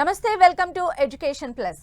నమస్తే welcome to education plus.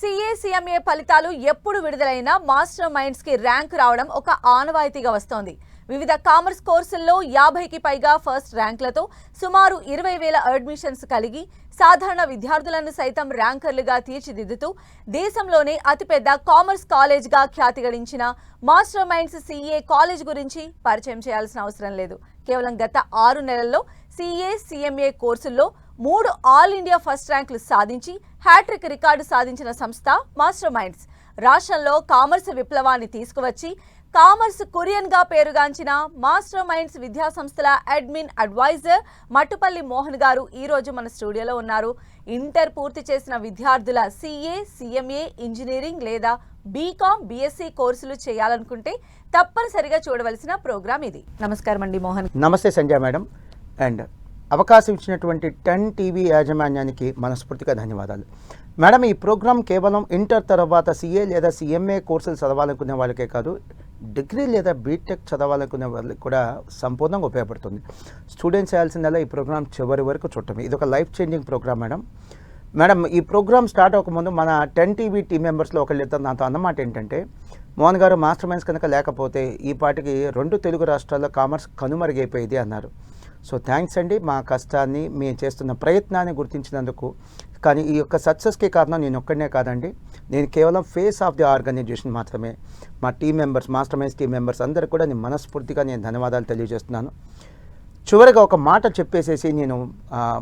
CA CMA ఫలితాలు ఎప్పుడు విడుదలైనా మాస్టర్ మైండ్స్కి ర్యాంక్ రావడం ఒక ఆనవాయితీగా వస్తోంది. వివిధ కామర్స్ కోర్సుల్లో యాభైకి పైగా ఫస్ట్ ర్యాంకులతో సుమారు ఇరవై వేల అడ్మిషన్స్ కలిగి సాధారణ విద్యార్థులను సైతం ర్యాంకర్లుగా తీర్చిదిద్దుతూ దేశంలోనే అతిపెద్ద కామర్స్ కాలేజ్గా ఖ్యాతి గడించిన మాస్టర్ మైండ్స్ సిఏ కాలేజ్ గురించి పరిచయం చేయాల్సిన అవసరం లేదు. కేవలం గత ఆరు నెలల్లో సిఏ సిఎంఏ కోర్సుల్లో మూడు ఆల్ ఇండియా ఫస్ట్ ర్యాంకులు సాధించి హ్యాట్రిక్ రికార్డు సాధించిన సంస్థ మాస్టర్ మైండ్స్. రాష్ట్రంలో కామర్స్ విప్లవాన్ని తీసుకువచ్చి కామర్స్ కురియన్గా పేరుగాంచిన మాస్టర్ మైండ్స్ విద్యా సంస్థల అడ్మిన్ అడ్వైజర్ మట్టుపల్లి మోహన్ గారు ఈ రోజు మన స్టూడియోలో ఉన్నారు. ఇంటర్ పూర్తి చేసిన విద్యార్థుల సిఏ సిఎంఏ ఇంజనీరింగ్ లేదా బీకామ్ బీఎస్సీ కోర్సులు చేయాలనుకుంటే తప్పనిసరిగా చూడవలసిన ప్రోగ్రామ్ ఇది. నమస్కారం అండి మోహన్. నమస్తే సంజయ్ మేడం. అండ్ అవకాశం ఇచ్చినటువంటి టెన్ టీవీ యాజమాన్యానికి మనస్ఫూర్తిగా ధన్యవాదాలు. మేడం ఈ ప్రోగ్రామ్ కేవలం ఇంటర్ తర్వాత సిఏ లేదా సిఎంఏ కోర్సులు చదవాలనుకునే వాళ్ళకే కాదు డిగ్రీ లేదా బీటెక్ చదవాలనుకునే వాళ్ళకి కూడా సంపూర్ణంగా ఉపయోగపడుతుంది. స్టూడెంట్స్ చేయాల్సిందల్లా ఈ ప్రోగ్రాం చివరి వరకు చూడటం ఇది ఒక life changing program madam. Madam ఈ ప్రోగ్రామ్ స్టార్ట్ అవ్వకముందు మన టెన్ టీవీ టీం మెంబర్స్లో ఒకళ్ళు ఇద్దరు నాతో అన్నమాట ఏంటంటే మోహన్ గారు మాస్టర్ మైండ్స్ కనుక లేకపోతే ఈ పాటికి రెండు తెలుగు రాష్ట్రాల్లో కామర్స్ కనుమరుగైపోయేది అన్నారు. సో థ్యాంక్స్ అండి మా కష్టాన్ని మేము చేస్తున్న ప్రయత్నాన్ని గుర్తించినందుకు. కానీ ఈ యొక్క సక్సెస్కి కారణం నేను ఒక్కడనే కాదండి. నేను కేవలం ఫేస్ ఆఫ్ ది ఆర్గనైజేషన్ మాత్రమే. మా team members Master Minds team members అందరికీ కూడా నేను మనస్ఫూర్తిగా నేను ధన్యవాదాలు తెలియజేస్తున్నాను. చివరిగా ఒక మాట చెప్పేసేసి నేను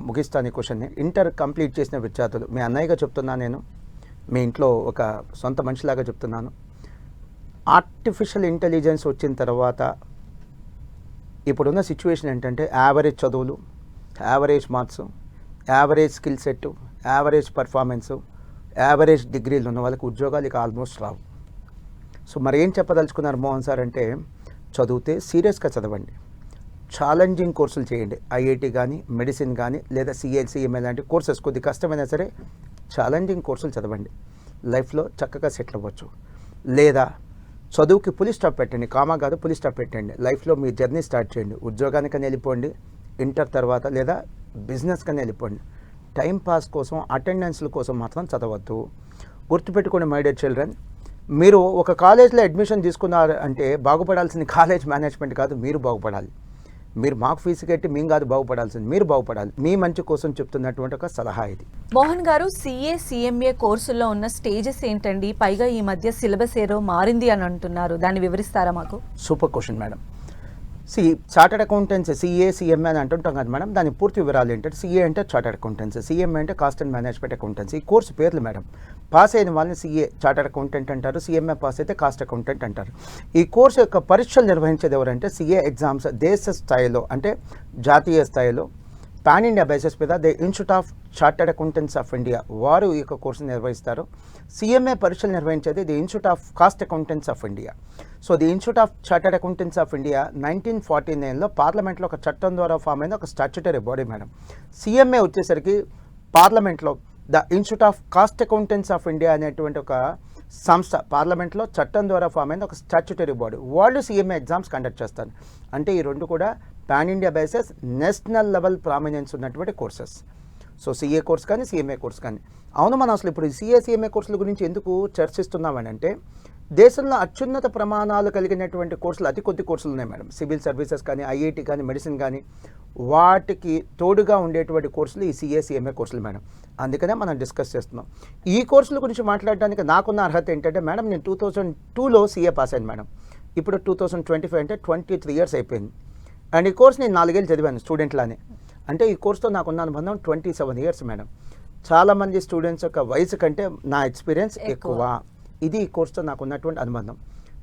ముగిస్తాను ఈ క్వశ్చన్ని ఇంటర్ కంప్లీట్ చేసిన విద్యార్థులు మీ అన్నయ్యగా చెప్తున్నా నేను. మీ ఇంట్లో ఒక సొంత మనిషిలాగా చెప్తున్నాను. ఆర్టిఫిషియల్ ఇంటెలిజెన్స్ వచ్చిన తర్వాత ఇప్పుడున్న సిచ్యువేషన్ ఏంటంటే యావరేజ్ చదువులు average marks average skill set average performance average డిగ్రీలు ఉన్న వాళ్ళకి ఉద్యోగాలు ఇక ఆల్మోస్ట్ రావు. సో మరి ఏం చెప్పదలుచుకున్నారు మోహన్ సార్ అంటే చదివితే సీరియస్గా చదవండి. ఛాలెంజింగ్ కోర్సులు చేయండి. ఐఐటి కానీ మెడిసిన్ కానీ లేదా సిఎల్సిఎంఏ లాంటి కోర్సెస్ కొద్ది కష్టమైనా సరే ఛాలెంజింగ్ కోర్సులు చదవండి. లైఫ్లో చక్కగా సెటిల్ అవ్వచ్చు. లేదా చదువుకి పులి స్టాప్ పెట్టండి కామా కాదు పులి స్టాప్ పెట్టండి. లైఫ్లో మీ జర్నీ స్టార్ట్ చేయండి. ఉద్యోగానికని వెళ్ళిపోండి ఇంటర్ తర్వాత లేదా బిజినెస్కని వెళ్ళిపోండి. టైం పాస్ కోసం అటెండెన్స్ల కోసం మాత్రం చదవద్దు. గుర్తుపెట్టుకోండి మై డియర్ చిల్డ్రన్ మీరు ఒక కాలేజ్లో అడ్మిషన్ తీసుకున్నారు అంటే బాగుపడాల్సిన కాలేజ్ మేనేజ్మెంట్ కాదు మీరు బాగుపడాలి. మీరు మాకు ఫీజు కట్టి మేము కాదు బాగుపడాల్సింది మీరు బాగుపడాలి. మీ మంచి కోసం చెప్తున్నటువంటి ఒక సలహా ఇది. మోహన్ గారు సిఏ సిఎంఏ కోర్సుల్లో ఉన్న స్టేజెస్ ఏంటండి? పైగా ఈ మధ్య సిలబస్ ఏరో మారింది అని అంటున్నారు. దాన్ని వివరిస్తారా మాకు? Super question madam. C chartered accountancy CA CMA అని అంటుంటాం కదా మేడం. దాని పూర్తి వివరాలు ఏంటంటే సిఏ అంటే చార్టెడ్ అకౌంటెన్సీ సిఎంఏ అంటే కాస్ట్ అండ్ మేనేజ్మెంట్ అకౌంటెన్సీ. ఈ కోర్సు పేర్లు మేడం. పాస్ అయిన వాళ్ళని సిఏ చార్టెడ్ అకౌంటెంట్ అంటారు సిఎంఏ పాస్ అయితే కాస్ట్ అకౌంటెంట్ అంటారు. ఈ కోర్సు యొక్క పరీక్షలు నిర్వహించేది ఎవరంటే సిఏ ఎగ్జామ్స్ దేశ స్థాయిలో అంటే జాతీయ స్థాయిలో పాన్ ఇండియా బేసిస్ మీద the institute of chartered accountants of India వారు ఈ యొక్క కోర్సు నిర్వహిస్తారు. సిఎంఏ పరీక్షలు నిర్వహించేది the institute of cost accountants of India. So the institute of chartered accountants of India nineteen forty నైన్లో పార్లమెంట్లో ఒక చట్టం ద్వారా ఫామ్ అయిన ఒక స్టాచ్యుటరీ బాడీ మేడం. సిఎంఏ వచ్చేసరికి పార్లమెంట్లో the institute of cost accountants of India అనేటువంటి ఒక సంస్థ పార్లమెంట్లో చట్టం ద్వారా ఫామ్ అయిన ఒక స్టాచ్యుటరీ బాడీ. వాళ్ళు సీఎంఏ ఎగ్జామ్స్ కండక్ట్ చేస్తారు. అంటే ఈ రెండు కూడా pan India bases national level prominence ఉన్నటువంటి కోర్సెస్. సో సిఏ కోర్స్ కానీ సిఎంఏ కోర్స్ కానీ. అవును మనం అసలు ఇప్పుడు సిఏ సిఎంఏ కోర్సుల గురించి ఎందుకు చర్చిస్తున్నామని అంటే దేశంలో అత్యున్నత ప్రమాణాలు కలిగినటువంటి కోర్సులు అతి కొద్ది కోర్సులు ఉన్నాయి మేడం. సివిల్ సర్వీసెస్ కానీ ఐఐటి కానీ మెడిసిన్ కానీ వాటికి తోడుగా ఉండేటువంటి కోర్సులు ఈ సిఏ సిఎంఏ కోర్సులు మేడం. అందుకనే మనం డిస్కస్ చేస్తున్నాం. ఈ కోర్సుల గురించి మాట్లాడడానికి నాకున్న అర్హత ఏంటంటే మేడం నేను టూ థౌజండ్ టూలో సిఏ పాస్ అయ్యాను మేడం. ఇప్పుడు టూ థౌజండ్ ట్వంటీ ఫైవ్ అంటే ట్వంటీ త్రీ ఇయర్స్ అయిపోయింది. అండ్ ఈ కోర్స్ నేను నాలుగేళ్ళు చదివాను స్టూడెంట్లానే. అంటే ఈ కోర్సుతో నాకున్న అనుబంధం ట్వంటీ సెవెన్ ఇయర్స్ మేడం. చాలామంది స్టూడెంట్స్ యొక్క వయసు కంటే నా ఎక్స్పీరియన్స్ ఎక్కువ. ఇది ఈ కోర్సుతో నాకు ఉన్నటువంటి అనుబంధం.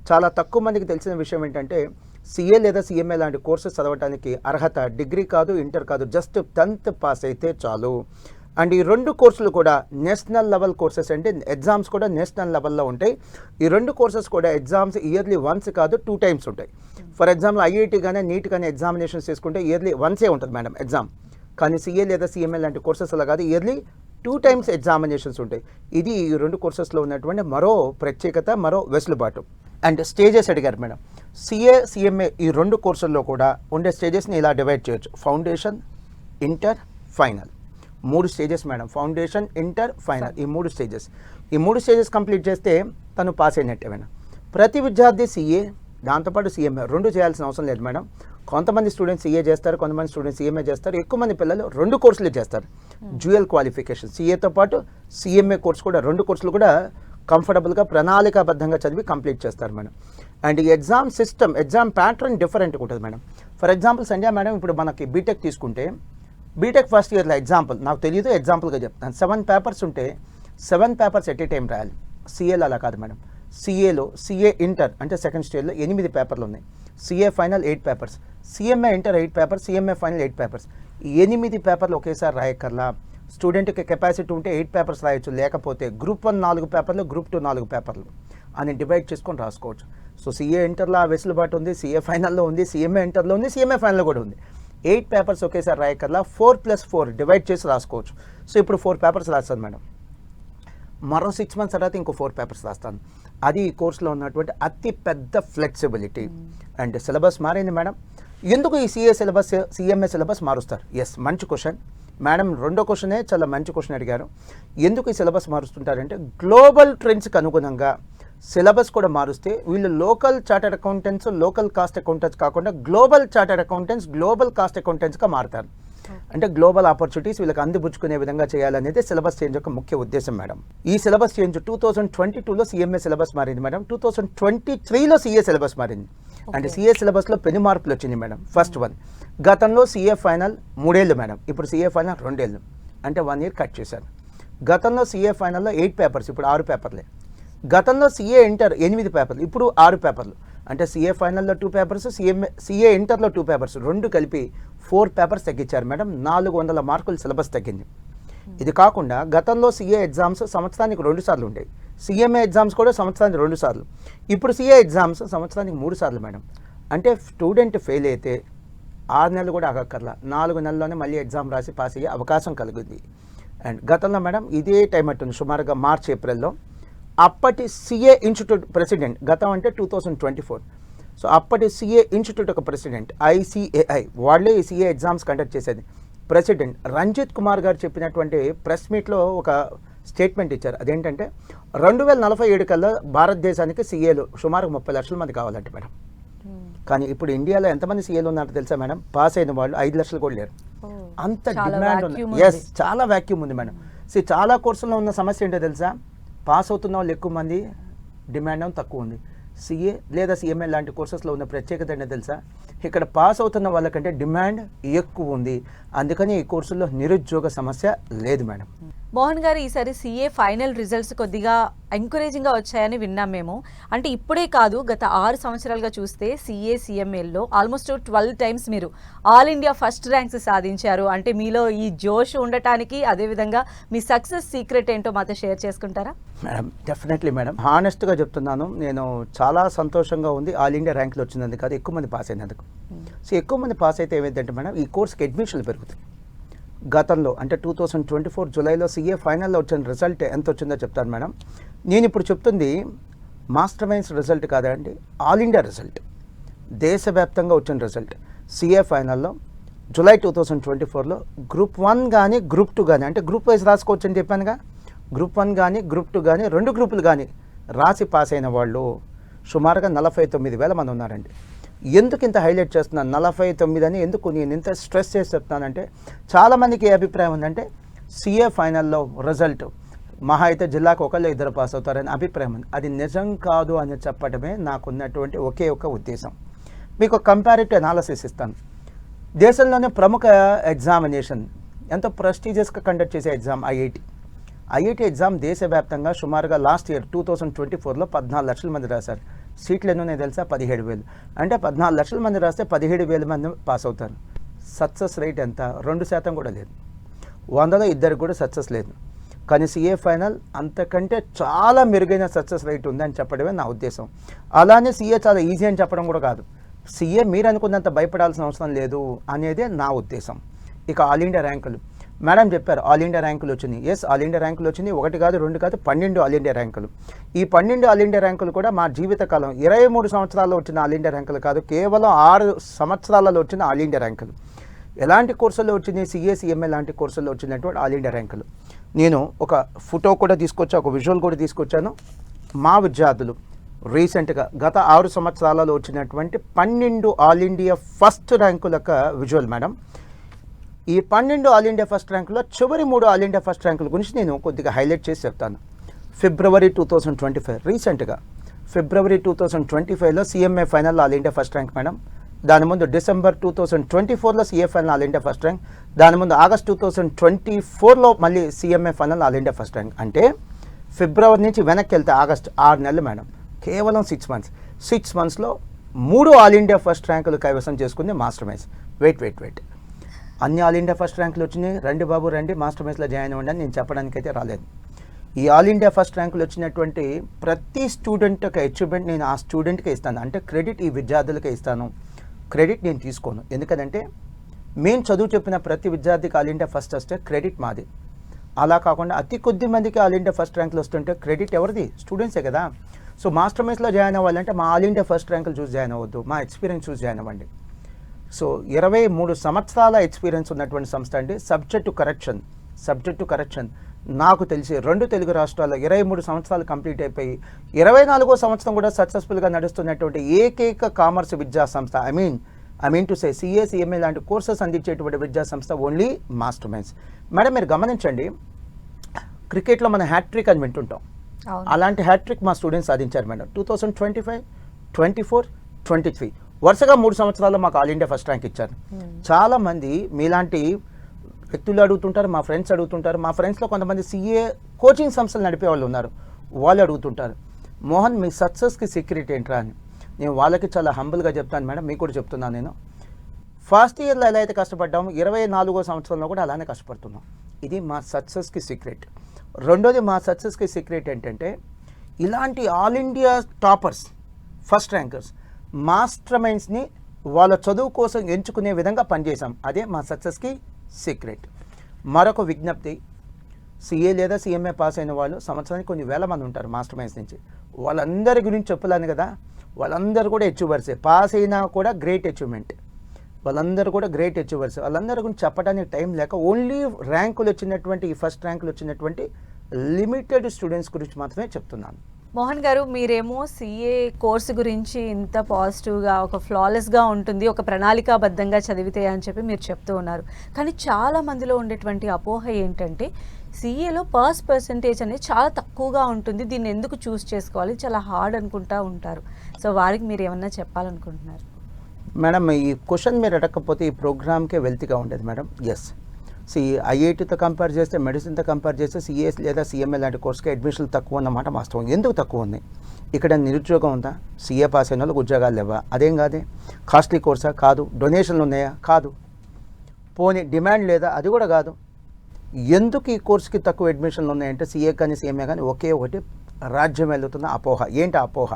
చాలా తక్కువ మందికి తెలిసిన విషయం ఏంటంటే సిఏ లేదా సిఎంఏ లాంటి కోర్సెస్ చదవడానికి అర్హత డిగ్రీ కాదు ఇంటర్ కాదు జస్ట్ టెన్త్ పాస్ అయితే చాలు. అండ్ ఈ రెండు కోర్సులు కూడా నేషనల్ లెవెల్ కోర్సెస్ అంటే ఎగ్జామ్స్ కూడా నేషనల్ లెవెల్లో ఉంటాయి. ఈ రెండు కోర్సెస్ కూడా ఎగ్జామ్స్ ఇయర్లీ వన్స్ కాదు టూ టైమ్స్ ఉంటాయి. ఫర్ ఎగ్జాంపుల్ ఐఐటి కానీ నీట్ కానీ ఎగ్జామినేషన్స్ తీసుకుంటే ఇయర్లీ వన్సే ఉంటుంది మేడం ఎగ్జామ్. కానీ సిఏ లేదా సిఎంఏ లాంటి కోర్సెస్ అలా కాదు ఇయర్లీ టూ టైమ్స్ ఎగ్జామినేషన్స్ ఉంటాయి. ఇది ఈ రెండు కోర్సెస్లో ఉన్నటువంటి మరో ప్రత్యేకత మరో వెసులుబాటు. అండ్ స్టేజెస్ అడిగారు మేడం. సిఏ సిఎంఏ ఈ రెండు కోర్సుల్లో కూడా ఉండే స్టేజెస్ని ఇలా డివైడ్ చేయొచ్చు. Foundation inter final. మూడు stages madam foundation inter final ఈ మూడు స్టేజెస్ ఈ మూడు స్టేజెస్ కంప్లీట్ చేస్తే తను పాస్ అయినట్టే మేడం ప్రతి విద్యార్థి సీఏ దాంతోపాటు సీఎంఏ రెండు చేయాల్సిన అవసరం లేదు మేడం కొంతమంది స్టూడెంట్స్ సీఏ చేస్తారు కొంతమంది స్టూడెంట్స్ సీఎంఏ చేస్తారు. ఎక్కువ మంది పిల్లలు రెండు కోర్సులు చేస్తారు. జ్యువల్ క్వాలిఫికేషన్ సీఏతో పాటు సీఎంఏ కోర్స్ కూడా రెండు కోర్సులు కూడా కంఫర్టబుల్గా ప్రణాళికాబద్ధంగా చదివి కంప్లీట్ చేస్తారు మేడం అండ్ ఈ exam system exam pattern different ఉంటుంది madam for example Sandhya madam ఇప్పుడు మనకి బీటెక్ తీసుకుంటే బీటెక్ ఫస్ట్ ఇయర్లో ఎగ్జాంపుల్ నాకు తెలియదు ఎగ్జాంపుల్గా చెప్తాను సెవెన్ పేపర్స్ ఉంటే seven papers at a time రాయాలి. సిఏలో అలా కాదు మేడం. సిఏలో సిఏ ఇంటర్ అంటే సెకండ్ స్టేజ్లో ఎనిమిది పేపర్లు ఉన్నాయి. CA final eight papers CMA inter eight papers CMA final eight papers ఎనిమిది పేపర్లు ఒకేసారి రాయక్కర్లా? స్టూడెంట్కి కెపాసిటీ ఉంటే ఎయిట్ పేపర్స్ రాయొచ్చు లేకపోతే గ్రూప్ వన్ నాలుగు పేపర్లు గ్రూప్ టూ నాలుగు పేపర్లు అని డివైడ్ చేసుకొని రాసుకోవచ్చు. సో సిఏ ఇంటర్లో ఆ వెసులుబాటు ఉంది సిఏ ఫైనల్లో ఉంది సిఎంఏ ఇంటర్లో ఉంది సిఎంఏ ఫైనల్లో కూడా ఉంది. ఎయిట్ పేపర్స్ ఒకేసారి రాయకల్లా ఫోర్ ప్లస్ ఫోర్ డివైడ్ చేసి రాసుకోవచ్చు. సో ఇప్పుడు ఫోర్ పేపర్స్ రాస్తాను మేడం. మరో సిక్స్ మంత్స్ తర్వాత ఇంకో ఫోర్ పేపర్స్ రాస్తాను. అది ఈ కోర్సులో ఉన్నటువంటి అతి పెద్ద ఫ్లెక్సిబిలిటీ అండ్ సిలబస్ మారింది మేడం. ఎందుకు ఈ సిఏ సిలబస్ సిఎంఏ సిలబస్ మారుస్తారు? ఎస్ మంచి క్వశ్చన్ మేడం రెండో క్వశ్చనే చాలా మంచి క్వశ్చన్ అడిగారు. ఎందుకు ఈ సిలబస్ మారుస్తుంటారంటే గ్లోబల్ ట్రెండ్స్కి అనుగుణంగా సిలబస్ కూడా మారుస్తే వీళ్ళు local chartered accountants local cost accountants కాకుండా global chartered accountants global cost అకౌంటెంట్స్గా మారుతారు. అంటే గ్లోబల్ ఆపర్చునిటీస్ వీళ్ళకి అందిపుచ్చుకునే విధంగా చేయాలనేది సిలబస్ చేంజ్ యొక్క ముఖ్య ఉద్దేశం మేడం. ఈ syllabus change two thousand twenty టూలో సీఎంఏ సిలబస్ మారింది మేడం. టూ థౌసండ్ ట్వంటీ త్రీలో సీఏ సిలబస్ మారింది. అంటే సీఏ సిలబస్లో పెను మార్పులు వచ్చింది మేడం. First one. గతంలో సీఏ ఫైనల్ మూడేళ్ళు మేడం. ఇప్పుడు సీఏ ఫైనల్ రెండేళ్ళు. అంటే వన్ ఇయర్ కట్ చేశారు. గతంలో సీఏ ఫైనల్లో ఎయిట్ పేపర్స్ ఇప్పుడు ఆరు పేపర్లే. గతంలో సీఏ ఇంటర్ ఎనిమిది పేపర్లు ఇప్పుడు ఆరు పేపర్లు. అంటే సీఏ ఫైనల్లో టూ పేపర్స్ సీఎంఏ సీఏ ఇంటర్లో టూ పేపర్స్ రెండు కలిపి ఫోర్ పేపర్స్ తగ్గించారు మేడం. నాలుగు వందల మార్కులు సిలబస్ తగ్గింది. ఇది కాకుండా గతంలో సీఏ ఎగ్జామ్స్ సంవత్సరానికి రెండు సార్లు ఉండేవి. సీఎంఏ ఎగ్జామ్స్ కూడా సంవత్సరానికి రెండు సార్లు. ఇప్పుడు సీఏ ఎగ్జామ్స్ సంవత్సరానికి మూడు సార్లు మేడం. అంటే స్టూడెంట్ ఫెయిల్ అయితే ఆరు నెలలు కూడా ఆగక్కర్లా. నాలుగు నెలల్లోనే మళ్ళీ ఎగ్జామ్ రాసి పాస్ అయ్యే అవకాశం కలిగింది. అండ్ గతంలో మేడం ఇదే టైం అట్టుంది. సుమారుగా మార్చ్ ఏప్రిల్లో అప్పటి సిఏ ఇన్స్టిట్యూట్ ప్రెసిడెంట్ గతం అంటే two thousand twenty four so అప్పటి సిఏ ఇన్స్టిట్యూట్ ఒక ప్రెసిడెంట్ ఐసిఏఐ వాళ్ళే ఈ సిఏ ఎగ్జామ్స్ కండక్ట్ చేసేది. ప్రెసిడెంట్ రంజిత్ కుమార్ గారు చెప్పినటువంటి ప్రెస్ మీట్లో ఒక స్టేట్మెంట్ ఇచ్చారు. అదేంటంటే రెండు వేల నలభై ఏడు కల్లా భారతదేశానికి సీఏలు సుమారు ముప్పై లక్షల మంది కావాలంటే మేడం. కానీ ఇప్పుడు ఇండియాలో ఎంతమంది సీఏలు ఉన్నారో తెలుసా మేడం? పాస్ అయిన వాళ్ళు ఐదు లక్షలు కూడా లేరు. అంత డిమాండ్ ఉంది. ఎస్ చాలా వ్యాక్యూమ్ ఉంది మేడం. సో చాలా కోర్సుల్లో ఉన్న సమస్య ఏంటో తెలుసా? పాస్ అవుతున్న వాళ్ళు ఎక్కువ మంది డిమాండ్ తక్కువ ఉంది. సిఏ లేదా సిఎంఏ లాంటి కోర్సెస్లో ఉన్న ప్రత్యేకత ఏంటో తెలుసా? ఇక్కడ పాస్ అవుతున్న వాళ్ళకంటే డిమాండ్ ఎక్కువ ఉంది. అందుకని ఈ కోర్సుల్లో నిరుద్యోగ సమస్య లేదు మేడం. మోహన్ గారు ఈసారి సీఏ ఫైనల్ రిజల్ట్స్ కొద్దిగా ఎంకరేజింగ్గా వచ్చాయని విన్నాం మేము. అంటే ఇప్పుడే కాదు గత ఆరు సంవత్సరాలుగా చూస్తే సీఏ సిఎంఎల్లో ఆల్మోస్ట్ ట్వెల్వ్ టైమ్స్ మీరు ఆల్ ఇండియా ఫస్ట్ ర్యాంక్స్ సాధించారు. అంటే మీలో ఈ జోష్ ఉండటానికి అదేవిధంగా మీ సక్సెస్ సీక్రెట్ ఏంటో మాతో షేర్ చేసుకుంటారా? మేడం డెఫినెట్లీ మేడం హానెస్ట్గా చెప్తున్నాను నేను చాలా సంతోషంగా ఉంది ఆల్ ఇండియా ర్యాంకులు వచ్చినందుకు కాదు ఎక్కువ మంది పాస్ అయినందుకు. సో ఎక్కువ మంది పాస్ అయితే ఏమైందంటే మేడం ఈ కోర్స్కి అడ్మిషన్లు పెరుగుతాయి. గతంలో అంటే టూ థౌసండ్ ట్వంటీ ఫోర్ జూలైలో సీఏ ఫైనల్లో వచ్చిన రిజల్ట్ ఎంత వచ్చిందో చెప్తాను మేడం. నేను ఇప్పుడు చెప్తుంది మాస్టర్ మైన్స్ రిజల్ట్ కాదండి ఆల్ ఇండియా రిజల్ట్ దేశవ్యాప్తంగా వచ్చిన రిజల్ట్ సీఏ ఫైనల్లో జూలై టూ థౌసండ్ ట్వంటీ ఫోర్లో గ్రూప్ వన్ కానీ గ్రూప్ టూ కానీ అంటే గ్రూప్ వైజ్ రాసుకోవచ్చు అని చెప్పానుగా. గ్రూప్ వన్ కానీ గ్రూప్ టూ కానీ రెండు గ్రూపులు కానీ రాసి పాస్ అయిన వాళ్ళు సుమారుగా నలభై తొమ్మిది వేల మంది ఉన్నారండి. ఎందుకు ఇంత హైలైట్ చేస్తున్నాను? నలభై తొమ్మిది అని ఎందుకు నేను ఇంత స్ట్రెస్ చేసి చెప్తానంటే చాలామందికి ఏ అభిప్రాయం ఉందంటే సీఏ ఫైనల్లో రిజల్ట్. మహా అయితే జిల్లాకు ఒకళ్ళు ఇద్దరు పాస్ అవుతారని అభిప్రాయం ఉంది. అది నిజం కాదు అని చెప్పడమే నాకున్నటువంటి ఒకే ఒక ఉద్దేశం. మీకు కంపారిటివ్ అనాలసిస్ ఇస్తాను. దేశంలోనే ప్రముఖ ఎగ్జామినేషన్ ఎంతో ప్రెస్టీజియస్గా కండక్ట్ చేసే ఎగ్జామ్ ఐఐటి. ఐఐటి ఎగ్జామ్ దేశవ్యాప్తంగా సుమారుగా last year two thousand twenty ఫోర్లో పద్నాలుగు లక్షల మంది రాశారు. సీట్లు ఎన్నో తెలుసా? పదిహేడు వేలు. అంటే పద్నాలుగు లక్షల మంది రాస్తే పదిహేడు వేల మంది పాస్ అవుతారు. సక్సెస్ రేట్ ఎంత? రెండు శాతం కూడా లేదు. వందలో ఇద్దరికి కూడా సక్సెస్ లేదు. కానీ సిఏ ఫైనల్ అంతకంటే చాలా మెరుగైన సక్సెస్ రేట్ ఉందని చెప్పడమే నా ఉద్దేశం. అలానే సిఏ చాలా ఈజీ అని చెప్పడం కూడా కాదు. సిఏ మీరు అనుకున్నంత భయపడాల్సిన అవసరం లేదు అనేదే నా ఉద్దేశం. ఇక ఆల్ ఇండియా ర్యాంకులు. మేడం చెప్పారు ఆల్ ఇండియా ర్యాంకులు వచ్చింది. ఎస్ ఆల్ ఇండియా ర్యాంకులు వచ్చింది. ఒకటి కాదు రెండు కాదు పన్నెండు ఆల్ ఇండియా ర్యాంకులు. ఈ పన్నెండు ఆల్ ఇండియా ర్యాంకులు కూడా మా జీవితకాలం ఇరవై మూడు సంవత్సరాల్లో వచ్చిన ఆల్ ఇండియా ర్యాంకులు కాదు కేవలం ఆరు సంవత్సరాలలో వచ్చిన ఆల్ ఇండియా ర్యాంకులు. ఎలాంటి కోర్సుల్లో వచ్చినాయి సిఎస్ఈఎంఏ లాంటి కోర్సుల్లో వచ్చినటువంటి ఆల్ ఇండియా ర్యాంకులు. నేను ఒక ఫోటో కూడా తీసుకొచ్చా ఒక విజువల్ కూడా తీసుకొచ్చాను. మా విద్యార్థులు రీసెంట్గా గత ఆరు సంవత్సరాలలో వచ్చినటువంటి పన్నెండు ఆల్ ఇండియా ఫస్ట్ ర్యాంకులక విజువల్ మేడం. ఈ పన్నెండు ఆల్ ఇండియా ఫస్ట్ ర్యాంకులో చివరి మూడు ఆల్ ఇండియా ఫస్ట్ ర్యాంకుల గురించి నేను కొద్దిగా హైలైట్ చేసి చెప్తాను. February two thousand twenty five రీసెంట్గా ఫిబ్రవరి టూ థౌజండ్ ట్వంటీ ఫైవ్లో CMA final all India first rank madam. దాని ముందు డిసెంబర్ టూ థౌజండ్ ట్వంటీ ఫోర్లో CA final all India first rank. దాని ముందు ఆగస్ట్ టూ థౌజండ్ ట్వంటీ ఫోర్లో మళ్ళీ CMA final all India first rank. అంటే February నుంచి వెనక్కి వెళ్తే ఆగస్ట్ ఆరు నెలలు మేడం. కేవలం సిక్స్ మంత్స్. సిక్స్ మంత్స్లో మూడు ఆల్ ఇండియా ఫస్ట్ ర్యాంకులు కైవసం చేసుకుంది Master Minds wait wait wait. అన్ని ఆల్ ఇండియా ఫస్ట్ ర్యాంకులు వచ్చినాయి. రండి బాబు రండి. మాస్టర్ మేస్లో జాయిన్ అవ్వండి అని నేను చెప్పడానికి అయితే రాలేదు. ఈ ఆల్ ఇండియా ఫస్ట్ ర్యాంకులు వచ్చినటువంటి ప్రతి స్టూడెంట్ యొక్క అచీవ్మెంట్ నేను ఆ స్టూడెంట్కే ఇస్తాను. అంటే క్రెడిట్ ఈ విద్యార్థులకే ఇస్తాను. క్రెడిట్ నేను తీసుకోను. ఎందుకంటే మేము చదువు చెప్పిన ప్రతి విద్యార్థికి ఆల్ ఇండియా ఫస్ట్ వస్తే క్రెడిట్ మాది. అలా కాకుండా అతి కొద్ది మందికి ఆల్ ఇండియా ఫస్ట్ ర్యాంకులు వస్తుంటే క్రెడిట్ ఎవరిది? స్టూడెంట్సే కదా. సో మాస్టర్ మేస్లో జాయిన్ అవ్వాలంటే మా ఆల్ ఇండియా ఫస్ట్ ర్యాంకులు చూసి జాయిన్ అవ్వద్దు. మా ఎక్స్పీరియన్స్ చూసి జాయిన్ అవ్వండి. సో ఇరవై మూడు సంవత్సరాల ఎక్స్పీరియన్స్ ఉన్నటువంటి సంస్థ అండి. Subject to correction subject to correction నాకు తెలిసి రెండు తెలుగు రాష్ట్రాల్లో ఇరవై మూడు సంవత్సరాలు కంప్లీట్ అయిపోయి ఇరవై నాలుగో సంవత్సరం కూడా సక్సెస్ఫుల్గా నడుస్తున్నటువంటి ఏకైక కామర్స్ విద్యా సంస్థ. I mean I mean to say CA CMA లాంటి కోర్సెస్ అందించేటువంటి విద్యా సంస్థ ఓన్లీ మాస్టర్ మైన్స్ మేడం మీరు గమనించండి క్రికెట్లో మనం హ్యాట్రిక్ అని వింటుంటాం. అలాంటి హ్యాట్రిక్ మా స్టూడెంట్స్ సాధించారు madam two thousand twenty five twenty four twenty three వరుసగా మూడు సంవత్సరాల్లో మాకు ఆల్ ఇండియా ఫస్ట్ ర్యాంక్ ఇచ్చారు. చాలా మంది మీలాంటి వ్యక్తులు అడుగుతుంటారు మా ఫ్రెండ్స్ అడుగుతుంటారు మా ఫ్రెండ్స్లో కొంతమంది సిఏ కోచింగ్ సంస్థలు నడిపే వాళ్ళు ఉన్నారు. వాళ్ళు అడుగుతుంటారు మోహన్ మీ సక్సెస్కి సీక్రెట్ ఏంట్రా అని. నేను వాళ్ళకి చాలా హంబుల్గా చెప్తాను మేడం మీకు కూడా చెప్తున్నాను నేను. ఫస్ట్ ఇయర్లో ఎలా అయితే కష్టపడ్డాము ఇరవై నాలుగో సంవత్సరంలో కూడా అలానే కష్టపడుతున్నాం. ఇది మా సక్సెస్కి సీక్రెట్ రెండోది మా సక్సెస్కి సీక్రెట్ ఏంటంటే ఇలాంటి all India toppers first rankers Master మైండ్స్ని వాళ్ళ చదువు కోసం ఎంచుకునే విధంగా పనిచేసాం అదే మా సక్సెస్కి సీక్రెట్. మరొక విజ్ఞప్తి సిఏ లేదా సిఎంఏ పాస్ అయిన వాళ్ళు సంవత్సరానికి కొన్ని వేల మంది ఉంటారు మాస్టర్ మైండ్స్ నుంచి. వాళ్ళందరి గురించి చెప్పలేను కదా? వాళ్ళందరూ కూడా అచీవర్సే. పాస్ అయినా కూడా గ్రేట్ అచీవ్మెంట్. వాళ్ళందరూ కూడా గ్రేట్ అచీవర్స్. వాళ్ళందరి గురించి చెప్పడానికి టైం లేక ఓన్లీ ర్యాంకులు వచ్చినటువంటి ఈ ఫస్ట్ ర్యాంకులు వచ్చినటువంటి లిమిటెడ్ స్టూడెంట్స్ గురించి మాత్రమే చెప్తున్నాను. మోహన్ గారు మీరేమో సిఏ కోర్సు గురించి ఇంత పాజిటివ్గా ఒక ఫ్లాలెస్గా ఉంటుంది ఒక ప్రణాళికాబద్ధంగా చదివితే అని చెప్పి మీరు చెప్తూ ఉన్నారు. కానీ చాలా మందిలో ఉండేటువంటి అపోహ ఏంటంటే సిఏలో పాస్ పర్సంటేజ్ అనేది చాలా తక్కువగా ఉంటుంది. దీన్ని ఎందుకు చూస్ చేసుకోవాలి? చాలా హార్డ్ అనుకుంటా ఉంటారు. సో వారికి మీరు ఏమన్నా చెప్పాలనుకుంటున్నారు? మేడం ఈ క్వశ్చన్ మీరు అడగకపోతే ఈ ప్రోగ్రామ్కే వెల్తిగా ఉండేది మేడం. ఎస్ సి ఐఐటితో కంపేర్ చేస్తే మెడిసిన్తో కంపేర్ చేస్తే సిఎస్ లేదా సిఎంఏ లాంటి కోర్స్కి అడ్మిషన్లు తక్కువ అన్నమాట వాస్తవం. ఎందుకు తక్కువ ఉంది? ఇక్కడ నిరుద్యోగం ఉందా? సిఏ పాస్ అయిన వాళ్ళకి ఉద్యోగాలు లేవా? అదేం కాదే. కాస్ట్లీ కోర్సా కాదు. డొనేషన్లు ఉన్నాయా? కాదు. పోనీ డిమాండ్ లేదా? అది కూడా కాదు. ఎందుకు ఈ కోర్సుకి తక్కువ అడ్మిషన్లు ఉన్నాయంటే సీఏ కానీ సీఎంఏ కానీ ఒకే ఒకటి రాజ్యం వెళ్తున్న అపోహ. ఏంటి అపోహ?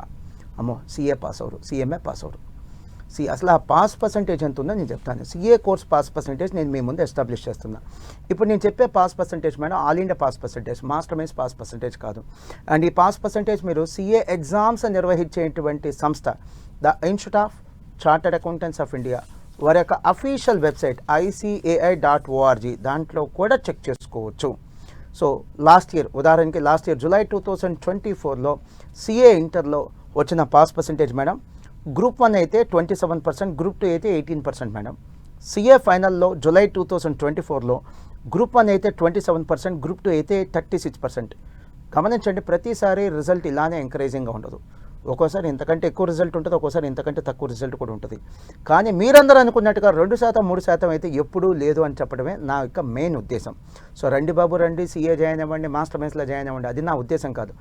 అమ్మో సీఏ పాస్ అవరు సీఎంఏ పాస్ అవరు సి అసలు ఆ పాస్ పర్సంటేజ్ ఎంత ఉందో నేను చెప్తాను. సిఏ కోర్స్ పాస్ పర్సంటేజ్ నేను మీ ముందు ఎస్టాబ్లిష్ చేస్తున్నా. ఇప్పుడు నేను చెప్పే pass percentage madam all India pass percentage Master Minds pass percentage కాదు. అండ్ ఈ పాస్ పర్సంటేజ్ మీరు సిఏ ఎగ్జామ్స్ నిర్వహించేటువంటి సంస్థ the institute of chartered accountants of India వారి యొక్క official website ICAI dot ORG దాంట్లో కూడా చెక్ చేసుకోవచ్చు. సో లాస్ట్ ఇయర్ ఉదాహరణకి last year July two thousand twenty ఫోర్లో సిఏ ఇంటర్లో వచ్చిన pass percentage madam group one అయితే twenty seven percent group two అయితే ఎయిటీన్ పర్సెంట్ మేడం. సిఏ ఫైనల్లో జూలై టూ థౌజండ్ ట్వంటీ ఫోర్లో గ్రూప్ వన్ అయితే twenty seven percent group two అయితే thirty six percent. గమనించండి ప్రతిసారి రిజల్ట్ ఇలానే ఎంకరేజింగ్గా ఉండదు. ఒక్కోసారి ఇంతకంటే ఎక్కువ రిజల్ట్ ఉంటుంది ఒక్కోసారి ఇంతకంటే తక్కువ రిజల్ట్ కూడా ఉంటుంది. కానీ మీరందరూ అనుకున్నట్టుగా రెండు శాతం మూడు శాతం అయితే ఎప్పుడూ లేదు అని చెప్పడమే నా యొక్క మెయిన్ ఉద్దేశం. సో రండి బాబు రండి సీఏ జాయిన్ అవ్వండి మాస్టర్ మైన్స్లో జాయిన్ అవ్వండి అది నా ఉద్దేశం కాదు.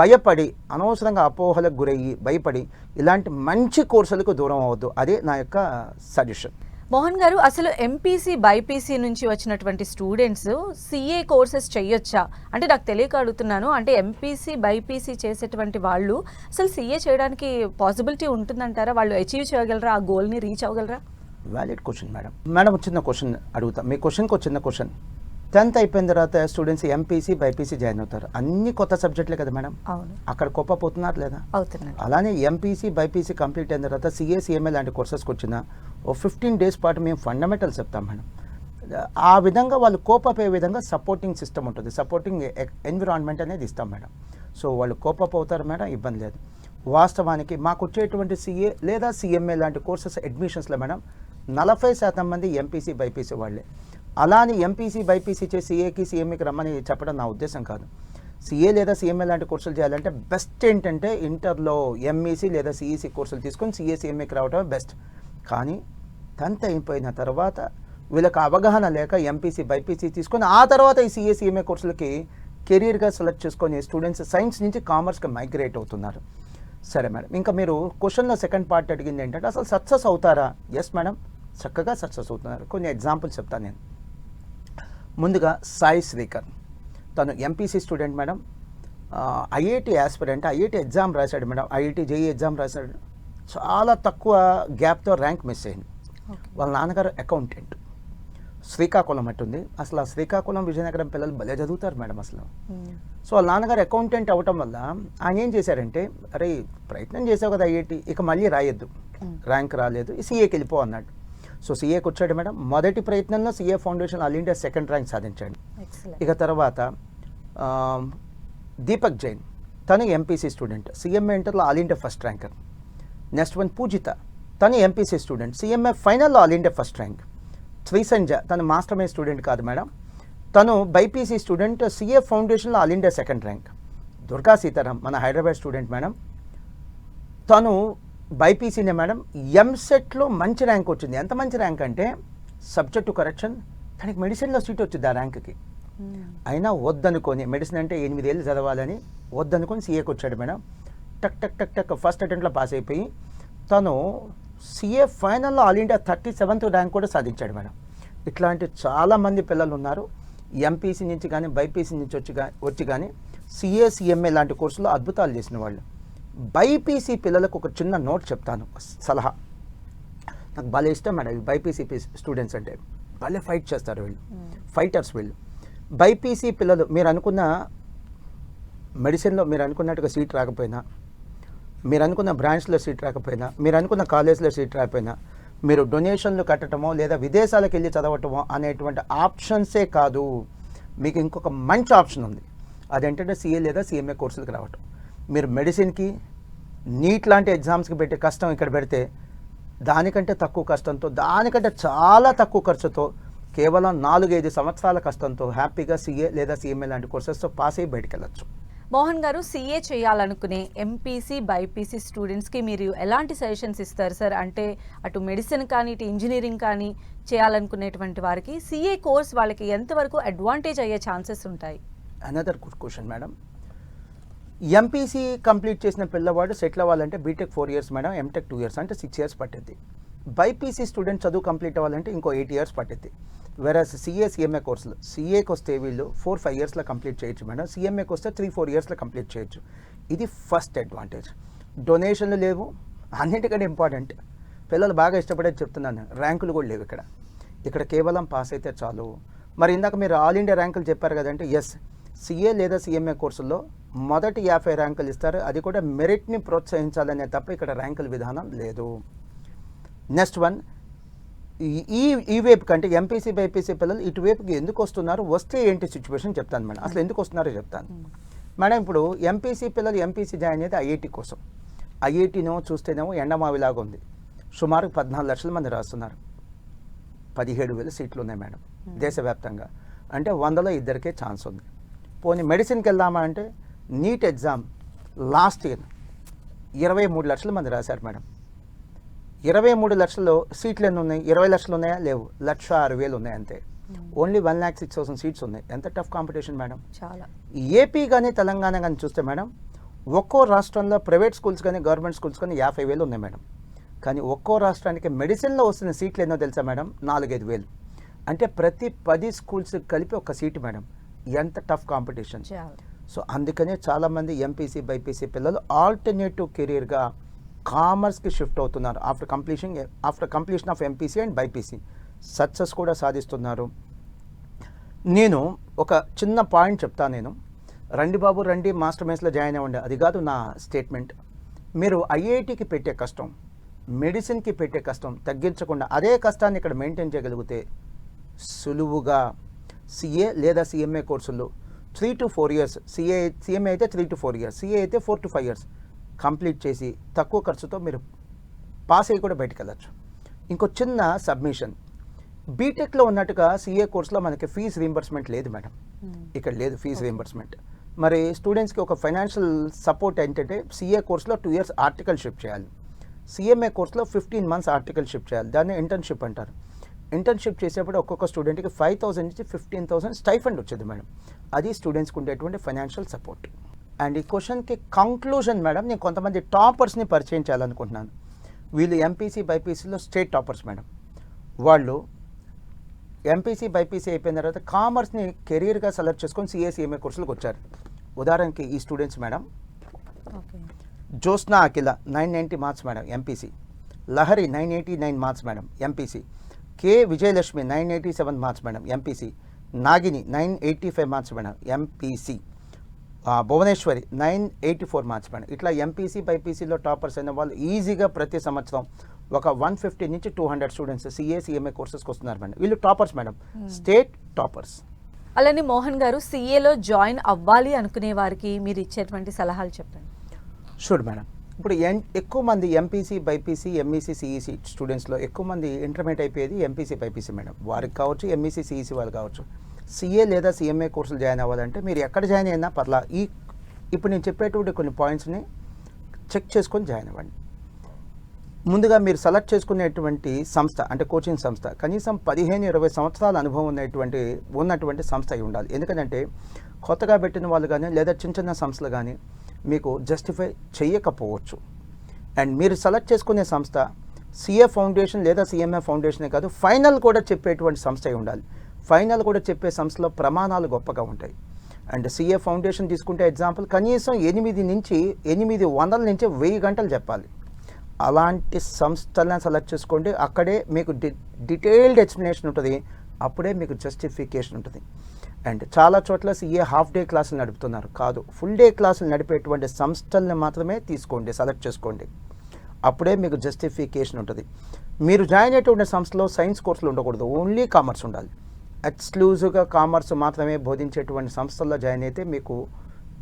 భయపడి అనవసరంగా అపోహలకు గురయ్యి భయపడి ఇలాంటి మంచి కోర్సులకు దూరం అవ్వద్దు. అదే నా యొక్క సజెషన్ మోహన్ గారు అసలు ఎంపీసీ బైపీసీ నుంచి వచ్చినటువంటి స్టూడెంట్స్ సిఏ కోర్సెస్ చేయొచ్చా అంటే నాకు తెలియక అడుగుతున్నాను అంటే ఎంపీసీ బైపీసీ చేసేటువంటి వాళ్ళు అసలు సిఏ చేయడానికి పాసిబిలిటీ ఉంటుందంటారా? వాళ్ళు అచీవ్ చేయగలరా? ఆ గోల్ని రీచ్ అవ్వగలరా? వ్యాలిడ్ క్వశ్చన్ మేడం మేడం చిన్న క్వశ్చన్ అడుగుతా. మీ క్వశ్చన్కి చిన్న క్వశ్చన్ టెన్త్ అయిపోయిన తర్వాత స్టూడెంట్స్ ఎంపీసీ బైపీసీ జాయిన్ అవుతారు. అన్ని కొత్త సబ్జెక్టులే కదా మేడం అవును. అక్కడ గొప్ప పోతున్నారు లేదా అలానే ఎంపీసీ బైపీసీ కంప్లీట్ అయిన తర్వాత సిఏ సిఎంఏ లాంటి కోర్సెస్కి వచ్చిన ఓ ఫిఫ్టీన్ డేస్ పాటు మేము ఫండమెంటల్స్ చెప్తాం మేడం. ఆ విధంగా వాళ్ళు కోపప్ అయ్యే విధంగా సపోర్టింగ్ సిస్టమ్ ఉంటుంది. సపోర్టింగ్ ఎన్విరాన్మెంట్ అనేది ఇస్తాం మేడం. సో వాళ్ళు కోపప్ అవుతారు మేడం ఇబ్బంది లేదు. వాస్తవానికి మాకు వచ్చేటువంటి సిఏ లేదా సిఎంఏ లాంటి కోర్సెస్ అడ్మిషన్స్లో మేడం నలభై శాతం మంది ఎంపీసీ బైపీసీ వాళ్ళే. అలాని ఎంపీసీ బైపీసీ చేసి సిఏకి సిఎంఏకి రమ్మని చెప్పడం నా ఉద్దేశం కాదు. సిఏ లేదా సిఎంఏ లాంటి కోర్సులు చేయాలంటే బెస్ట్ ఏంటంటే ఇంటర్లో ఎంఈసీ లేదా సిఈసీ కోర్సులు తీసుకొని సిఏ సిఎంఏకి రావడమే బెస్ట్. కానీ టెన్త్ అయిపోయిన తర్వాత వీళ్ళకి అవగాహన లేక ఎంపీసీ బైపీసీ తీసుకొని ఆ తర్వాత ఈ సిఏ కోర్సులకి కెరీర్గా సెలెక్ట్ చేసుకొని స్టూడెంట్స్ సైన్స్ నుంచి కామర్స్కి మైగ్రేట్ అవుతున్నారు. సరే మేడం ఇంకా మీరు క్వశ్చన్లో సెకండ్ పార్ట్ అడిగింది ఏంటంటే అసలు సక్సెస్ అవుతారా? Yes madam. చక్కగా సక్సెస్ అవుతున్నారు. కొన్ని ఎగ్జాంపుల్స్ చెప్తాను నేను. ముందుగా సాయి శ్రీకర్. తను MPC student madam. IIT aspirant IIT exam రాశాడు మేడం. ఐఐటి జేఈ ఎగ్జామ్ రాశాడు. చాలా తక్కువ గ్యాప్తో ర్యాంక్ మిస్ అయింది. వాళ్ళ నాన్నగారు అకౌంటెంట్. శ్రీకాకుళం అట్టుంది అసలు ఆ శ్రీకాకుళం విజయనగరం పిల్లలు భలే చదువుతారు మేడం అసలు. సో వాళ్ళ నాన్నగారు అకౌంటెంట్ అవ్వటం వల్ల ఆయన ఏం చేశారంటే అరే ప్రయత్నం చేసావు కదా ఐఐటి ఇక మళ్ళీ రాయొద్దు. ర్యాంక్ రాలేదు సీఏకి వెళ్ళిపో అన్నాడు. సో సీఏకి వచ్చాడు మేడం. మొదటి ప్రయత్నంలో CA foundation all India second rank సాధించాడు. ఇక తర్వాత దీపక్ జైన్. తను ఎంపీసీ స్టూడెంట్. సిఎంఏ ఇంటర్లో all India first ranker. Next one Poojitha. తను ఎంపీసీ స్టూడెంట్ సిఎంఏ ఫైనల్లో all India first rank Srisanja తను మాస్టర్ మే స్టూడెంట్ కాదు మేడం. తను BiPC student CA ఫౌండేషన్లో all India second rank Durga Sitaram మన హైదరాబాద్ స్టూడెంట్ మేడం. తను బైపీసీనే madam ఎంసెట్లో మంచి ర్యాంక్ వచ్చింది. ఎంత మంచి ర్యాంక్ అంటే సబ్జెక్టు కరెక్షన్ తనకి మెడిసిన్లో సీట్ వచ్చింది ఆ ర్యాంక్కి అయినా వద్దనుకొని మెడిసిన్ అంటే ఎనిమిదేళ్ళు చదవాలని వద్దనుకొని సీఏకి వచ్చాడు మేడం. టక్ టక్ టక్ టక్ ఫస్ట్ అటెంప్ట్లో పాస్ అయిపోయి తను సీఏ ఫైనల్లో all India thirty seventh rank కూడా సాధించాడు మేడం. ఇట్లాంటి చాలామంది పిల్లలు ఉన్నారు. ఎంపీసీ నుంచి కానీ బైపీసీ నుంచి వచ్చి గా- వచ్చి కానీ సిఏ సిఎంఏ లాంటి కోర్సులో అద్భుతాలు చేసిన వాళ్ళు. బైపీసీ పిల్లలకు ఒక చిన్న నోట్ చెప్తాను సలహా. నాకు భలే ఇష్టం మేడం బైపీసీ స్టూడెంట్స్ అంటే. భలే ఫైట్ చేస్తారు వీళ్ళు. ఫైటర్స్ వీళ్ళు. బైపీసీ పిల్లలు మీరు అనుకున్న మెడిసిన్లో మీరు అనుకున్నట్టుగా సీట్ రాకపోయినా మీరు అనుకున్న బ్రాంచ్లో సీట్ రాకపోయినా మీరు అనుకున్న కాలేజ్లో సీట్ రాకపోయినా మీరు డొనేషన్లు కట్టడమో లేదా విదేశాలకు వెళ్ళి చదవటమో అనేటువంటి ఆప్షన్సే కాదు. మీకు ఇంకొక మంచి ఆప్షన్ ఉంది. అదేంటంటే సీఏ లేదా సిఎంఏ కోర్సులకు రావటం. మీరు మెడిసిన్కి నీట్ లాంటి ఎగ్జామ్స్కి పెట్టే కష్టం ఇక్కడ పెడితే దానికంటే తక్కువ కష్టంతో దానికంటే చాలా తక్కువ ఖర్చుతో కేవలం నాలుగైదు సంవత్సరాల కష్టంతో హ్యాపీగా సీఏ లేదా సిఎంఏ లాంటి కోర్సెస్తో పాస్ అయ్యి బయటకు వెళ్ళచ్చు మోహన్ గారు సీఏ చేయాలనుకునే ఎంపీసీ బైపీసీ స్టూడెంట్స్కి మీరు ఎలాంటి సజెషన్స్ ఇస్తారు సార్? అంటే అటు మెడిసిన్ కానీ ఇటు ఇంజనీరింగ్ కానీ చేయాలనుకునేటువంటి వారికి సీఏ కోర్స్ వాళ్ళకి ఎంతవరకు అడ్వాంటేజ్ అయ్యే ఛాన్సెస్ ఉంటాయి? Another good question madam MPC complete చేసిన పిల్లవాడు సెటిల్ అవ్వాలంటే B Tech four years madam M Tech two years అంటే సిక్స్ ఇయర్స్ పట్టింది బైపీసీ స్టూడెంట్ చదువు కంప్లీట్ అవ్వాలంటే ఇంకో ఎయిట్ ఇయర్స్ పట్టింది వెరస్ సిఏ సిఎంఏ కోర్సులు సిఏకి వస్తే వీళ్ళు ఫోర్ ఫైవ్ ఇయర్స్లో కంప్లీట్ చేయొచ్చు మేడం. సిఎంఏకి వస్తే త్రీ ఫోర్ ఇయర్స్లో కంప్లీట్ చేయొచ్చు. ఇది ఫస్ట్ అడ్వాంటేజ్ డొనేషన్లు లేవు. అన్నిటికంటే ఇంపార్టెంట్ పిల్లలు బాగా ఇష్టపడేది చెప్తున్నాను. ర్యాంకులు కూడా లేవు ఇక్కడ. ఇక్కడ కేవలం పాస్ అయితే చాలు. మరి ఇందాక మీరు ఆల్ ఇండియా ర్యాంకులు చెప్పారు కదంటే ఎస్ సిఏ లేదా సిఎంఏ కోర్సుల్లో మొదటి యాభై ర్యాంకులు ఇస్తారు. అది కూడా మెరిట్ని ప్రోత్సహించాలనే తప్ప ఇక్కడ ర్యాంకుల విధానం లేదు. నెక్స్ట్ వన్ ఈ- ఈ వైపు కంటే ఎంపీసీ బైపీసీ పిల్లలు ఇటువైపుకి ఎందుకు వస్తున్నారు? వస్తే ఏంటి సిచ్యువేషన్ చెప్తాను మేడం. అసలు ఎందుకు వస్తున్నారో చెప్తాను. మేడం ఇప్పుడు ఎంపీసీ పిల్లలు ఎంపీసీ జాయిన్ అయ్యేది ఐఐటి కోసం. ఐఐటీనేమో చూస్తేనేమో ఎండమావిలాగా ఉంది. సుమారు పద్నాలుగు లక్షల మంది రాస్తున్నారు. పదిహేడు వేల సీట్లు ఉన్నాయి మేడం దేశవ్యాప్తంగా. అంటే వందలో ఇద్దరికే ఛాన్స్ ఉంది. పోనీ మెడిసిన్కి వెళ్దామా అంటే నీట్ ఎగ్జామ్ లాస్ట్ ఇయర్ ఇరవై మూడు లక్షల మంది రాశారు మేడం. ఇరవై మూడు లక్షల్లో సీట్లు ఎన్ని ఉన్నాయి ఇరవై లక్షలు ఉన్నాయా లేవు. లక్ష ఆరు వేలు ఉన్నాయి అంతే only one lakh six thousand seats ఉన్నాయి. ఎంత టఫ్ కాంపిటీషన్ మేడం చాలా. ఏపీ కానీ తెలంగాణ కానీ చూస్తే మేడం ఒక్కో రాష్ట్రంలో ప్రైవేట్ స్కూల్స్ కానీ గవర్నమెంట్ స్కూల్స్ కానీ యాభై వేలు ఉన్నాయి మేడం కానీ ఒక్కో రాష్ట్రానికి మెడిసిన్లో వస్తున్న సీట్లు ఎన్నో తెలుసా మేడం నాలుగైదు వేలు. అంటే ప్రతి పది స్కూల్స్ కలిపి ఒక సీటు మేడం ఎంత టఫ్ కాంపిటీషన్ సో అందుకనే చాలామంది ఎంపీసీ బైపీసీ పిల్లలు ఆల్టర్నేటివ్ కెరీర్గా కామర్స్కి షిఫ్ట్ అవుతున్నారు. After completion after completion of MPC and BiPC. Success కూడా సాధిస్తున్నారు. నేను ఒక చిన్న పాయింట్ చెప్తాను నేను. రండి బాబు రండి మాస్టర్ మేస్లో జాయిన్ అవ్వండి. అది కాదు నా స్టేట్మెంట్. మీరు ఐఐటికి పెట్టే కష్టం మెడిసిన్కి పెట్టే కష్టం తగ్గించకుండా అదే కష్టాన్ని ఇక్కడ మెయింటైన్ చేయగలిగితే సులువుగా సిఏ లేదా సిఎంఏ కోర్సుల్లో three to four years. CA CMA అయితే three to four years. CA అయితే four to five years. Complete చేసి తక్కువ ఖర్చుతో మీరు పాస్ అయ్యి కూడా బయటకు వెళ్ళచ్చు. ఇంకో చిన్న సబ్మిషన్. బీటెక్లో ఉన్నట్టుగా సిఏ కోర్సులో మనకి ఫీజు రీంబర్స్మెంట్ లేదు మేడం. ఇక్కడ లేదు ఫీజు రీంబర్స్మెంట్ మరి స్టూడెంట్స్కి ఒక ఫైనాన్షియల్ సపోర్ట్ ఏంటంటే సిఏ కోర్సులో టూ ఇయర్స్ ఆర్టికల్షిప్ చేయాలి. సిఎంఏ కోర్సులో ఫిఫ్టీన్ మంత్స్ ఆర్టికల్షిప్ చేయాలి. దాన్ని ఇంటర్న్షిప్ అంటారు. ఇంటర్న్షిప్ చేసేప్పుడు ఒక్కొక్క స్టూడెంట్కి ఫైవ్ థౌసండ్ నుంచి ఫిఫ్టీన్ థౌసండ్ స్టైఫండ్ వచ్చేది మేడం. అది స్టూడెంట్స్కి ఉండేటువంటి ఫైనాన్షియల్ సపోర్ట్ అండ్ ఈ క్వశ్చన్కి కంక్లూజన్ మేడం నేను కొంతమంది టాపర్స్ని పరిచయం చేయాలనుకుంటున్నాను. వీళ్ళు ఎంపీసీ బైపీసీలో స్టేట్ టాపర్స్ మేడం వాళ్ళు ఎంపీసీ బైపీసీ అయిపోయిన తర్వాత కామర్స్ని కెరీర్గా సెలెక్ట్ చేసుకొని సిఏసీఎంఏ కోర్సులకు వచ్చారు. ఉదాహరణకి ఈ students madam Jyotsna Akhila nine ninety marks madam MPC Lahari nine eighty nine marks madam MPC K Vijayalakshmi nine eighty seven marks madam MPC Nagini nine eighty five marks madam MPC Bhuvaneswari nine eighty four marks madam ఇట్లా MPC బైపీసీలో toppers అయిన వాళ్ళు ఈజీగా ప్రతి సంవత్సరం ఒక one fifty నుంచి two hundred students CA CMA కోర్సెస్కి వస్తున్నారు మేడం. వీళ్ళు టాపర్స్ మేడం. State toppers. అలానే మోహన్ గారు సిఏలో జాయిన్ అవ్వాలి అనుకునే వారికి మీరు ఇచ్చేటువంటి సలహాలు చెప్పండి. షూర్ మేడం ఇప్పుడు ఎన్ ఎక్కువ మంది ఎంపీసీ బైపీసీ ఎంఈసీ సిఈసీ స్టూడెంట్స్లో ఎక్కువ మంది ఇంటర్మీడియట్ అయిపోయేది ఎంపీసీ బైపీసీ మేడం. వారికి కావచ్చు ఎంఈసీ సిఈసీ వాళ్ళు కావచ్చు. సిఏ లేదా సిఎంఏ కోర్సులు జాయిన్ అవ్వాలంటే మీరు ఎక్కడ జాయిన్ అయినా పర్లా ఈ ఇప్పుడు నేను చెప్పేటువంటి కొన్ని పాయింట్స్ని చెక్ చేసుకొని జాయిన్ అవ్వండి. ముందుగా మీరు సెలెక్ట్ చేసుకునేటువంటి సంస్థ అంటే కోచింగ్ సంస్థ కనీసం పదిహేను ఇరవై సంవత్సరాల అనుభవం ఉన్నటువంటి ఉన్నటువంటి సంస్థ అయి ఉండాలి. ఎందుకంటే కొత్తగా పెట్టిన వాళ్ళు కానీ లేదా చిన్న చిన్న సంస్థలు కానీ మీకు జస్టిఫై చేయకపోవచ్చు. అండ్ మీరు సెలెక్ట్ చేసుకునే సంస్థ సిఏ ఫౌండేషన్ లేదా సిఎంఏ ఫౌండేషనే కాదు ఫైనల్ కూడా చెప్పేటువంటి సంస్థ అయి ఉండాలి. ఫైనల్ కూడా చెప్పే సంస్థలో ప్రమాణాలు గొప్పగా ఉంటాయి. అండ్ సిఏ ఫౌండేషన్ తీసుకుంటే ఎగ్జాంపుల్ కనీసం ఎనిమిది నుంచి ఎనిమిది వందల నుంచి వెయ్యి గంటలు చెప్పాలి. అలాంటి సంస్థలను సెలెక్ట్ చేసుకోండి. అక్కడే మీకు డి డీటెయిల్డ్ ఎక్స్ప్లెనేషన్ ఉంటుంది. అప్పుడే మీకు జస్టిఫికేషన్ ఉంటుంది. అండ్ చాలా చోట్ల సిఏ హాఫ్ డే క్లాసులు నడుపుతున్నారు. కాదు ఫుల్ డే క్లాసులు నడిపేటువంటి సంస్థల్ని మాత్రమే తీసుకోండి సెలెక్ట్ చేసుకోండి. అప్పుడే మీకు జస్టిఫికేషన్ ఉంటుంది. మీరు జాయిన్ అయ్యేటువంటి సంస్థలో సైన్స్ కోర్సులు ఉండకూడదు. ఓన్లీ కామర్స్ ఉండాలి. ఎక్స్క్లూజివ్గా కామర్స్ మాత్రమే బోధించేటువంటి సంస్థల్లో జాయిన్ అయితే మీకు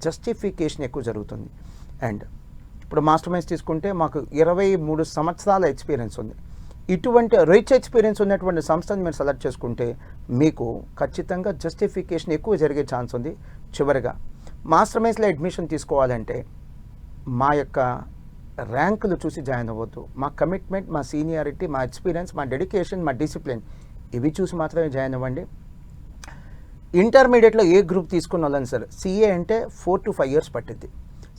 జస్టిఫికేషన్ ఎక్కువ జరుగుతుంది. అండ్ ఇప్పుడు మాస్టర్ మైన్స్ తీసుకుంటే మాకు ఇరవై మూడు సంవత్సరాల ఎక్స్పీరియన్స్ ఉంది. ఇటువంటి రిచ్ ఎక్స్పీరియన్స్ ఉన్నటువంటి సంస్థను మీరు సెలెక్ట్ చేసుకుంటే మీకు ఖచ్చితంగా జస్టిఫికేషన్ ఎక్కువ జరిగే ఛాన్స్ ఉంది. చివరిగా మాస్టర్ మైన్స్లో అడ్మిషన్ తీసుకోవాలంటే మా యొక్క ర్యాంకులు చూసి జాయిన్ అవ్వద్దు. మా కమిట్మెంట్ మా సీనియారిటీ మా ఎక్స్పీరియన్స్ మా డెడికేషన్ మా డిసిప్లిన్ ఇవి చూసి మాత్రమే జాయిన్ అవ్వండి. ఇంటర్మీడియట్లో ఏ గ్రూప్ తీసుకున్న వాళ్ళని సరే సిఏ అంటే ఫోర్ టు ఫైవ్ ఇయర్స్ పట్టింది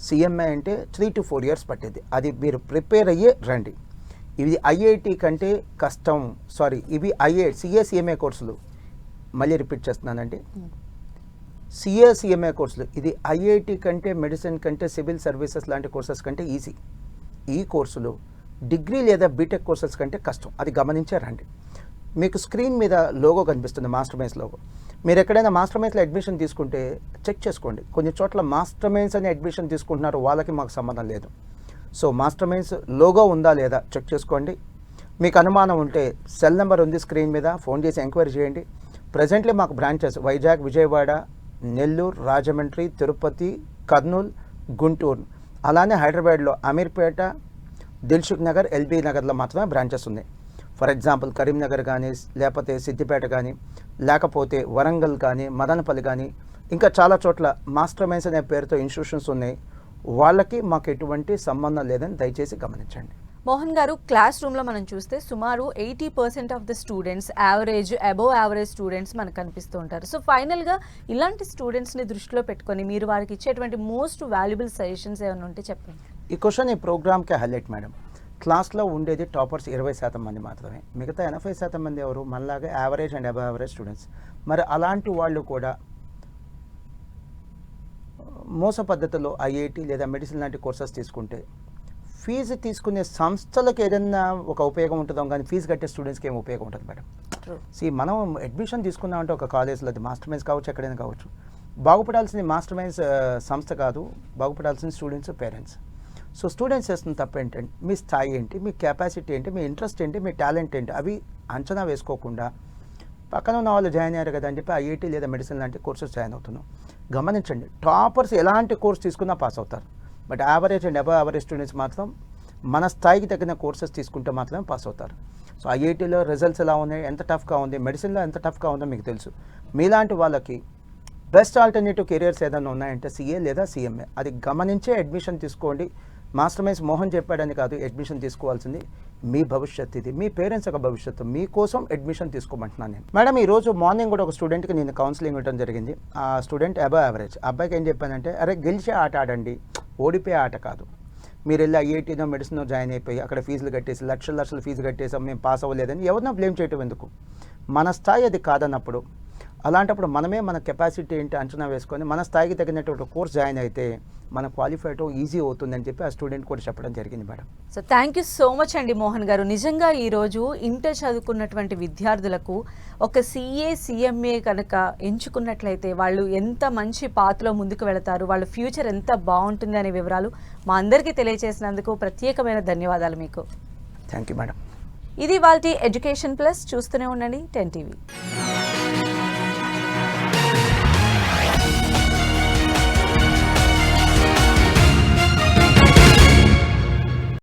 సిఎంఏ అంటే త్రీ టు ఫోర్ ఇయర్స్ పట్టింది అది మీరు ప్రిపేర్ అయ్యే రండి. ఇది ఐఐటి కంటే కష్టం. సారీ ఇవి ఐఏ సిఏ సిఎంఏ కోర్సులు. మళ్ళీ రిపీట్ చేస్తున్నానండి. సిఏ సిఎంఏ కోర్సులు. ఇది ఐఐటి కంటే మెడిసిన్ కంటే సివిల్ సర్వీసెస్ లాంటి కోర్సెస్ కంటే ఈజీ ఈ కోర్సులు డిగ్రీ లేదా బీటెక్ కోర్సెస్ కంటే కష్టం. అది గమనించే రండి. మీకు స్క్రీన్ మీద లోగో కనిపిస్తుంది మాస్టర్ మైన్స్ లోగో. మీరు ఎక్కడైనా మాస్టర్ మైన్స్లో అడ్మిషన్ తీసుకుంటే చెక్ చేసుకోండి. కొన్ని చోట్ల మాస్టర్ మైన్స్ అని అడ్మిషన్ తీసుకుంటున్నారు వాళ్ళకి మాకు సంబంధం లేదు. సో మాస్టర్ మైన్స్ లోగో ఉందా లేదా చెక్ చేసుకోండి. మీకు అనుమానం ఉంటే సెల్ నెంబర్ ఉంది స్క్రీన్ మీద ఫోన్ చేసి ఎంక్వైరీ చేయండి. ప్రజెంట్లీ మాకు బ్రాంచెస్ వైజాగ్ విజయవాడ నెల్లూరు రాజమండ్రి తిరుపతి కర్నూలు గుంటూరు. అలానే హైదరాబాద్లో అమీర్పేట దిల్సుఖ్ నగర్ ఎల్బీ నగర్లో మాత్రమే బ్రాంచెస్ ఉన్నాయి. ఫర్ ఎగ్జాంపుల్ కరీంనగర్ కానీ లేకపోతే సిద్దిపేట కానీ లేకపోతే వరంగల్ కానీ మదనపల్లి కానీ ఇంకా చాలా చోట్ల మాస్టర్ మైన్స్ అనే పేరుతో ఇన్స్టిట్యూషన్స్ ఉన్నాయి. వాళ్ళకి మాకు ఎటువంటి సంబంధం లేదని దయచేసి గమనించండి. మోహన్ గారు క్లాస్ రూమ్లో మనం చూస్తే సుమారు eighty percent of the students average above average students మనకు కనిపిస్తూ ఉంటారు. సో ఫైనల్గా ఇలాంటి స్టూడెంట్స్ని దృష్టిలో పెట్టుకొని మీరు వారికి ఇచ్చేటువంటి మోస్ట్ వాల్యుబుల్ సజెషన్స్ ఏమైనా ఉంటే చెప్పండి. ఈ క్వశ్చన్ ఈ ప్రోగ్రామ్కే హైలైట్ మేడం. క్లాస్లో ఉండేది టాపర్స్ ఇరవై శాతం మంది మాత్రమే. మిగతా ఎనభై శాతం మంది ఎవరు? మనలాగా average and above average students. మరి అలాంటి వాళ్ళు కూడా మోస పద్ధతిలో ఐఐటి లేదా మెడిసిన్ లాంటి కోర్సెస్ తీసుకుంటే ఫీజు తీసుకునే సంస్థలకు ఏదైనా ఒక ఉపయోగం ఉంటుందో కానీ ఫీజు కట్టే స్టూడెంట్స్కి ఏం ఉపయోగం ఉంటుంది మేడం. సి మనం అడ్మిషన్ తీసుకున్నామంటే ఒక కాలేజ్లో అది మాస్టర్ మైన్స్ కావచ్చు ఎక్కడైనా కావచ్చు. బాగుపడాల్సింది మాస్టర్ మైన్స్ సంస్థ కాదు. బాగుపడాల్సింది స్టూడెంట్స్ పేరెంట్స్. సో స్టూడెంట్స్ చేస్తున్న తప్పు ఏంటంటే మీ స్థాయి ఏంటి మీ కెపాసిటీ ఏంటి మీ ఇంట్రెస్ట్ ఏంటి మీ టాలెంట్ ఏంటి అవి అంచనా వేసుకోకుండా పక్కన ఉన్న వాళ్ళు జాయిన్ అయ్యారు కదా అని చెప్పి లేదా మెడిసిన్ లాంటి కోర్సెస్ జాయిన్ అవుతున్నాం. గమనించండి టాపర్స్ ఎలాంటి కోర్స్ తీసుకున్నా పాస్ అవుతారు. But average and above average students మాత్రం మన స్థాయికి తగిన కోర్సెస్ తీసుకుంటే మాత్రమే పాస్ అవుతారు. సో ఐఐటీలో రిజల్ట్స్ ఎలా ఉన్నాయి ఎంత టఫ్గా ఉంది మెడిసిన్లో ఎంత టఫ్గా ఉందో మీకు తెలుసు. మీలాంటి వాళ్ళకి బెస్ట్ ఆల్టర్నేటివ్ కెరియర్స్ ఏదైనా ఉన్నాయంటే సీఏ లేదా సీఎంఏ అది గమనించే అడ్మిషన్ తీసుకోండి. మాస్టర్ మైన్స్ మోహన్ చెప్పాడని కాదు అడ్మిషన్ తీసుకోవాల్సింది మీ భవిష్యత్తు ఇది. మీ పేరెంట్స్ యొక్క భవిష్యత్తు. మీకోసం అడ్మిషన్ తీసుకోమంటున్నాను నేను. మేడం ఈ రోజు మార్నింగ్ కూడా ఒక స్టూడెంట్కి నేను కౌన్సిలింగ్ ఇవ్వడం జరిగింది. ఆ స్టూడెంట్ అబవ్ యావరేజ్ అబ్బాయికి ఏం చెప్పానంటే అరే గెలిచే ఆట ఆడండి. ఓడిపోయే ఆట కాదు. మీరు వెళ్ళి ఐఐటీనో మెడిసినో జాయిన్ అయిపోయి అక్కడ ఫీజులు కట్టేసి లక్షల లక్షలు ఫీజు కట్టేసాం మేము పాస్ అవ్వలేదని ఎవరినో బ్లేమ్ చేయటం ఎందుకు? మన స్థాయి అది కాదన్నప్పుడు అలాంటప్పుడు మనమే మన కెపాసిటీ ఏంటి అంచనా వేసుకొని మన స్థాయికి తగినటువంటి కోర్స్ జాయిన్ అయితే మన క్వాలిఫైడ్ ఈజీ అవుతుందని చెప్పి ఆ స్టూడెంట్ కూడా చెప్పడం జరిగింది madam. So thank you so much అండి మోహన్ గారు. నిజంగా ఈరోజు ఇంటర్ చదువుకున్నటువంటి విద్యార్థులకు ఒక సిఏ సిఎంఏ కనుక ఎంచుకున్నట్లయితే వాళ్ళు ఎంత మంచి పాత్రలో ముందుకు వెళతారు వాళ్ళ ఫ్యూచర్ ఎంత బాగుంటుంది అనే వివరాలు మా అందరికీ తెలియజేసినందుకు ప్రత్యేకమైన ధన్యవాదాలు మీకు. థ్యాంక్ యూ మేడం ఇది వాళ్ళ ఎడ్యుకేషన్ ప్లస్. చూస్తూనే ఉండండి టెన్ టీవీ.